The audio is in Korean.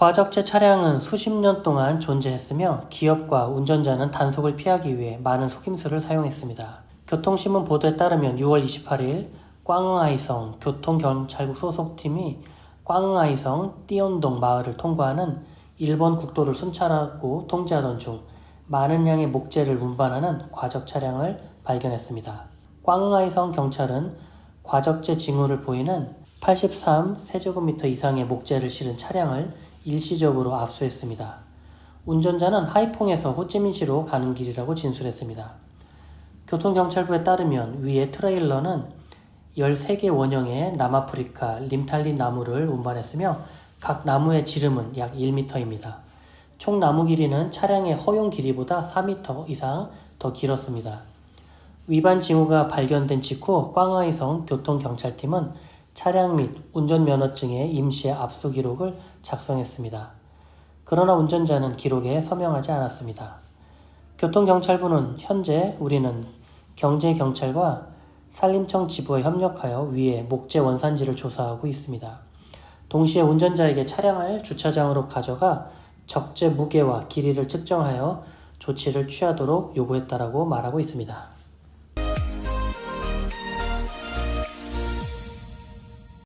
과적제 차량은 수십 년 동안 존재했으며 기업과 운전자는 단속을 피하기 위해 많은 속임수를 사용했습니다. 교통신문 보도에 따르면 6월 28일 꽝응아이성 교통경찰국 소속팀이 꽝응아이성 띠온동 마을을 통과하는 일본 국도를 순찰하고 통제하던 중 많은 양의 목재를 운반하는 과적 차량을 발견했습니다. 꽝응아이성 경찰은 과적제 징후를 보이는 83 세제곱미터 이상의 목재를 실은 차량을 일시적으로 압수했습니다. 운전자는 하이퐁에서 호찌민시로 가는 길이라고 진술했습니다. 교통경찰부에 따르면 위에 트레일러는 13개 원형의 남아프리카 림탈린 나무를 운반했으며 각 나무의 지름은 약 1m입니다. 총 나무 길이는 차량의 허용 길이보다 4m 이상 더 길었습니다. 위반 징후가 발견된 직후 꽝하이성 교통경찰팀은 차량 및 운전면허증의 임시 압수 기록을 작성했습니다. 그러나 운전자는 기록에 서명하지 않았습니다. 교통경찰부는 현재 우리는 경제경찰과 산림청 지부와 협력하여 위에 목재 원산지를 조사하고 있습니다. 동시에 운전자에게 차량을 주차장으로 가져가 적재 무게와 길이를 측정하여 조치를 취하도록 요구했다라고 말하고 있습니다.